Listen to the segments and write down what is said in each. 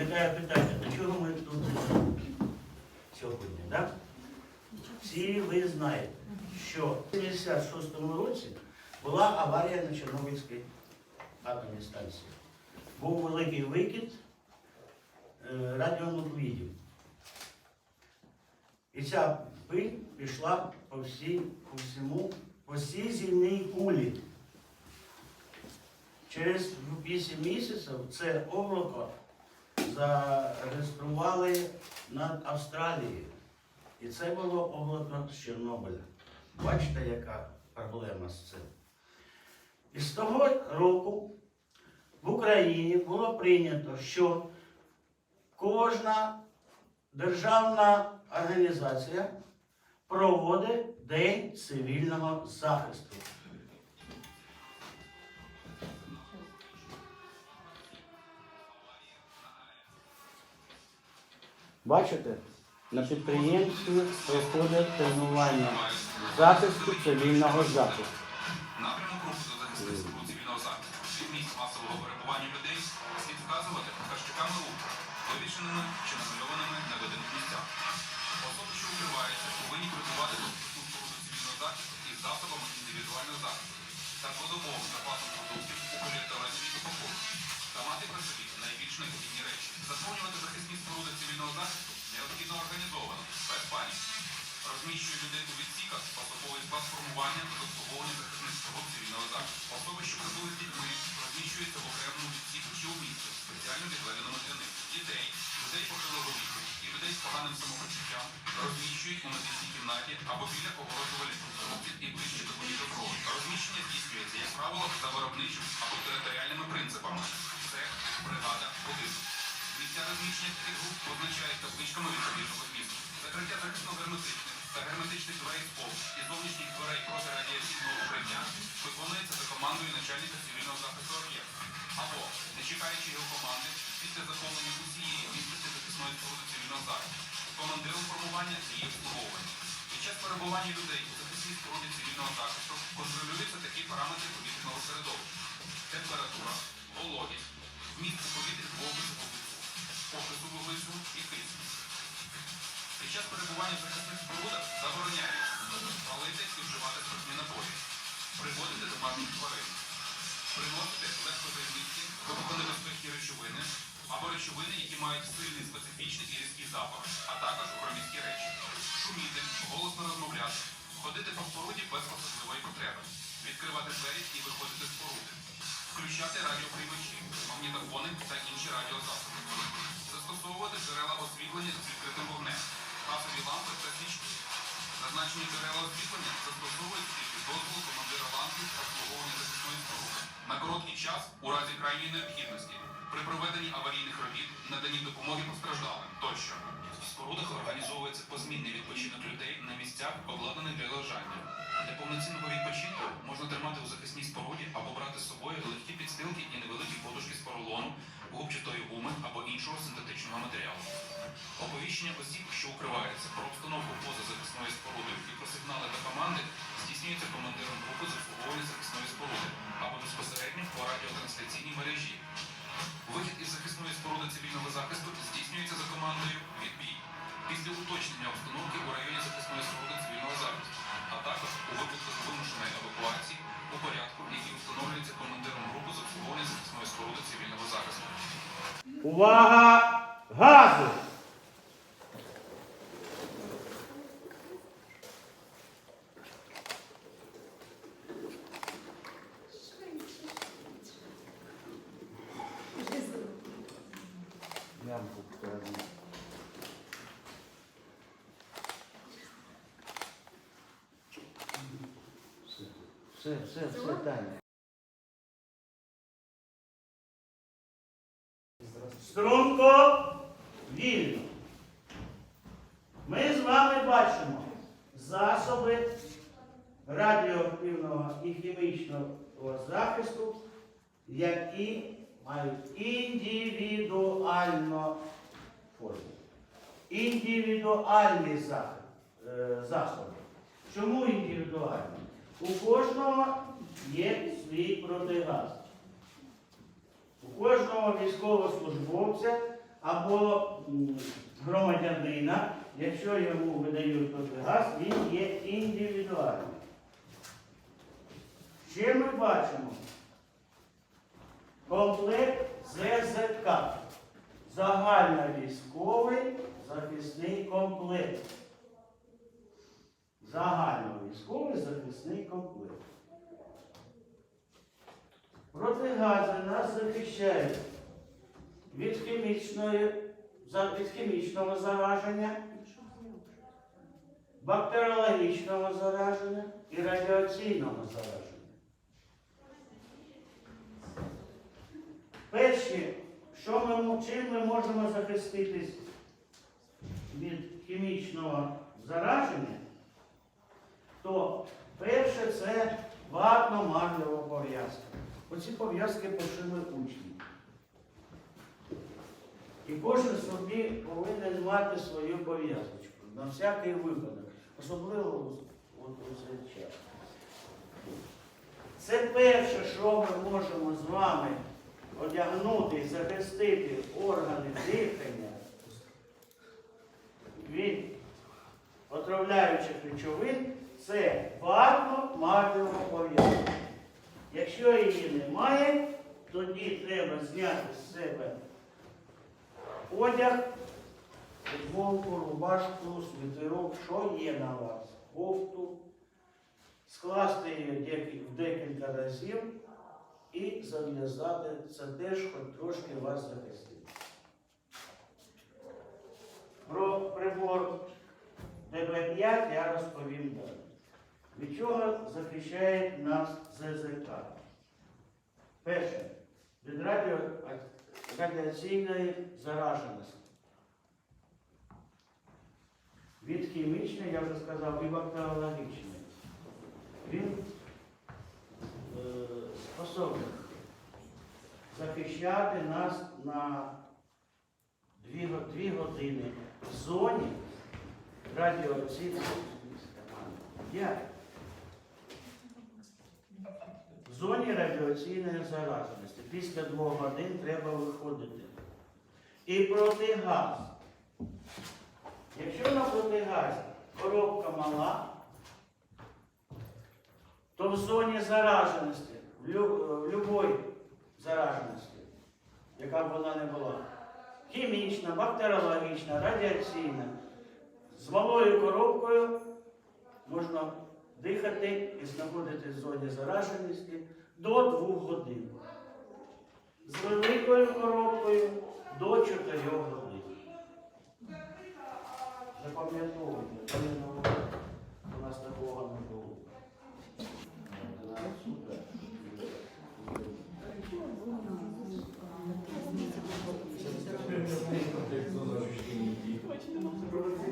виникає питання, до чого ми тут сьогодні, так? Всі ви знаєте, що в 56-му році була аварія на Чорнобильській атомній станції. Був великий викид е, радіонуклідів. І ця пиль пішла по всій, по всьому, по всій земній кулі. Через 8 місяців це облако зареєстрували над Австралією. І це було облако з Чорнобиля. Бачите, яка проблема з цим. І з того року в Україні було прийнято, що кожна державна організація проводить День цивільного захисту. Бачите, на підприємстві проходять тренування захисту цивільного захисту. Напрямок руху до захисних цивільного захисту від місць масового перебування людей слід вказувати показчиками руху, вивішеними чи намальованими на видимих місцях. Особи, що укриваються, повинні прибувати до споруду цивільного захисту із засобами індивідуального захисту та кладового запасом продуктів у поліетиленовій упаковці та мати при собі найбільш необхідні речі. Заповнювати Розміщує людей у відсіках особовий склад формування та обслуговування захисних споруд цивільного захисту. Особи, що прибули з дітьми, розміщуються в окремому відсіку чи у місці, спеціально відведеному для них. Дітей, людей похилого віку і людей з поганим самопочуттям розміщують у медичній кімнаті або біля огороджувальних конструкцій і ближче до будівель крові. Розміщення здійснюється, як правило, за виробничим або територіальними принципами. Це бригада будинок. Місця розміщення таких груп позначають табличками відповідного змісту. Закриття захисно-герметичних та герметичних дверей пол і зовнішніх дверей проти радіаційного укриття виконується за командою начальника цивільного захисту об'єкту. Або, не чекаючи його команди, після заповнення усієї місцевості захисної споруди цивільного захисту, командиром формування її обслуговування. Під час перебування людей у захисній споруді цивільного захисту контролюються такі параметри повітряного середовища. Температура, вологість, вміст у повітрі вогню покису вуглецю і кисню. Під час перебування в захисних спорудах забороняється палити і вживати спиртні напої, приводити домашніх тварин, приносити легкозаймисті, вибухонебезпечні речовини або речовини, які мають сильний специфічний і різкий запах, а також громіздкі речі, шуміти, голосно розмовляти, ходити по споруді без особливої потреби, відкривати двері і виходити з споруди, включати радіоприймачі, магнітофони та інші радіозасоби, застосовувати джерела освітлення з відкритим вогнем, газові лампи та свічки. Зазначені джерела освітлення застосовуються тільки дозволу командира ланки обслуговування захисної споруди. На короткий час, у разі крайньої необхідності, при проведенні аварійних робіт, наданні допомоги постраждалим тощо. В спорудах організовується позмінний відпочинок людей на місцях, обладнаних для лежання. Для повноцінного відпочинку можна тримати у захисній споруді або брати з собою легкі підстилки і невеликі подушки з поролону, губчатої гуми або іншого синтетичного матеріалу. Оповіщення осіб, що укриваються про обстановку поза захисною спорудою і про сигнали та команди здійснюється командиром групи з обслуговування захисної споруди або безпосередньо по радіотрансляційній мережі. Вихід із захисної споруди цивільного захисту Увага! Газу! Ямку покажу. Все, все, все, все, Таня. Струнко вільно. Ми з вами бачимо засоби радіоактивного і хімічного захисту, які мають індивідуальну форму. Індивідуальні е, засоби. Чому індивідуальні? У кожного є свій протигаз. У кожного військовослужбовця або громадянина, якщо йому видають протигаз, він є індивідуальним. Ще ми бачимо комплект ЗЗК. Загальновійськовий захисний комплект. Загальновійськовий захисний комплект. Протигази нас захищають від, від хімічного зараження, бактеріологічного зараження і радіаційного зараження. Перші, що ми, чим ми можемо захиститись від хімічного зараження, то перше це ватно-марлева пов'язка. Оці пов'язки пошили учні. І кожен собі повинен мати свою пов'язочку на всякий випадок, особливо у- цей. Це перше, що ми можемо з вами одягнути і захистити органи дихання від отравляючих речовин, це ватно марлева пов'язка. Якщо її немає, тоді треба зняти з себе одяг, футболку, рубашку, світерок, що є на вас, кофту, скласти її в декілька разів і зав'язати. Це теж хоч трошки вас захистить. Про прибор ДБ5 я розповім далі. Від чого захищає нас ЗЗК? Перше, від радіо... радіаційної зараженості. Від хімічної, я вже сказав, і бактеріологічної. Він е, способний захищати нас на 2, години в зоні радіоційної Як? В зоні радіаційної зараженості. Після двох годин треба виходити. І протигаз. Якщо на протигазі коробка мала, то в зоні зараженості, в, любой зараженості, яка б вона не була, хімічна, бактеріологічна, радіаційна, з малою коробкою можна дихати і знаходитись в зоні зараженості до 2 годин. З великою коробкою до 4 годин. Запам'ятовуйте, не нове. у нас такого не було. Супер. Это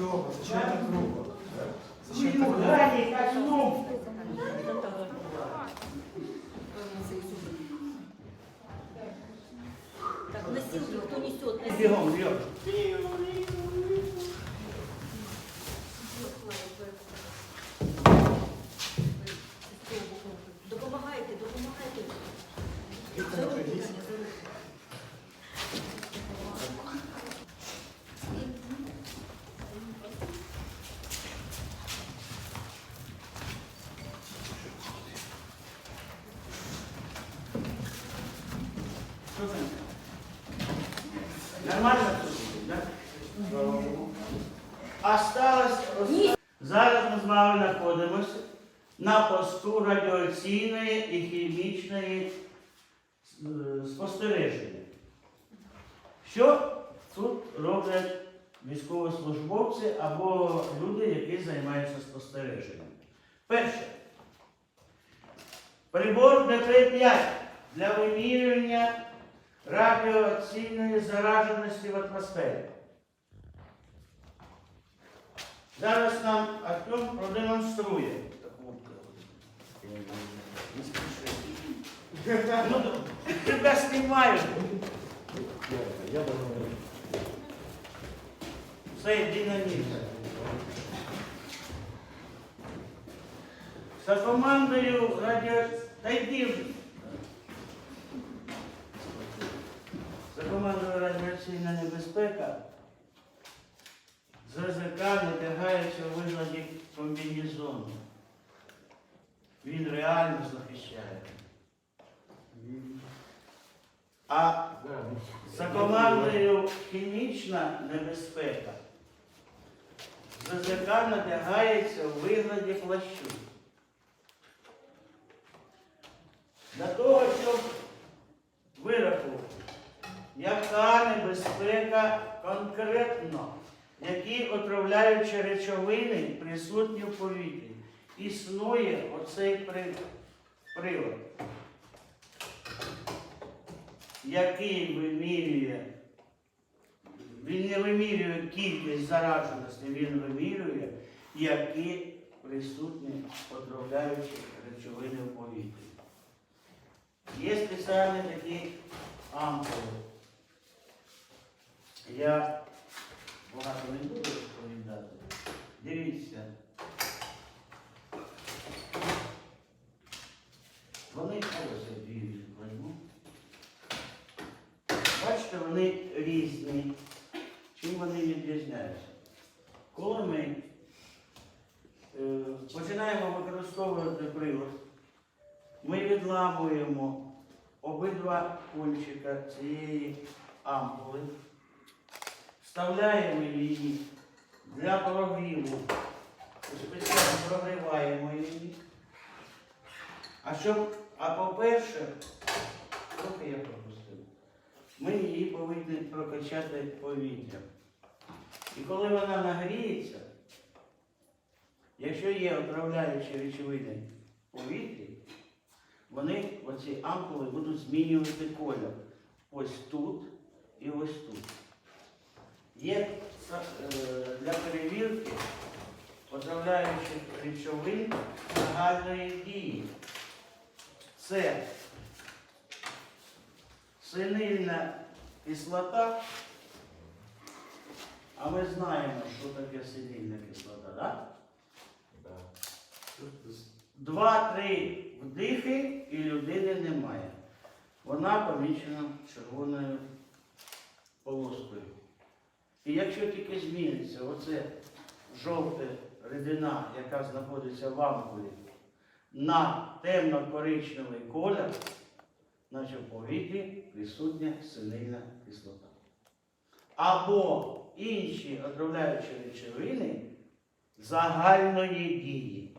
Тёма, зачем так Що це? Нормально тут, так? Осталось, оста- зараз ми з вами знаходимося на посту радіаційної і хімічної е, спостереження. Що тут роблять військовослужбовці або люди, які займаються спостереженням? Перше. Прибор ДП-5 для вимірювання радіаційної зараженості в атмосфері. Зараз нам Артем продемонструє. Спіши. Ну, тебя знімають. Це динамізм. За командою радіо... Та йди вже. За радіаційна небезпека ЗЗК надягається у вигляді комбінезону. Він реально захищає. А за командою хімічна небезпека ЗЗК надягається у вигляді плащу. Для того, щоб вирахувати, яка небезпека конкретно, які отравляючі речовини присутні в повітрі. Існує оцей при- прилад, який вимірює, він не вимірює кількість зараженості, він вимірює, які присутні отравляючі речовини в повітрі. Є спеціальні такі ампули. Я багато не буду розповідати. Дивіться. Вони ось дві візьму. Бачите, вони різні. Чим вони відрізняються? Коли ми е, починаємо використовувати прилад, ми відламуємо обидва кульчика цієї ампули, вставляємо її для прогріву, спеціально прогріваємо її. А щоб, а по-перше, трохи я пропустив, ми її повинні прокачати повітрям. І коли вона нагріється, якщо є отравляючі речовини в повітрі, вони, оці ампули, будуть змінювати колір. Ось тут і ось тут. Є е, для перевірки отравляючих речовин загальної дії. Це синильна кислота, а ми знаємо, що таке синильна кислота, так? Да. Два-три вдихи і людини немає. Вона помічена червоною полоскою. І якщо тільки зміниться оце жовте рідина, яка знаходиться в ампулі, на темно-коричневий колір, значить в повітрі присутня синильна кислота. Або інші отравляючі речовини загальної дії.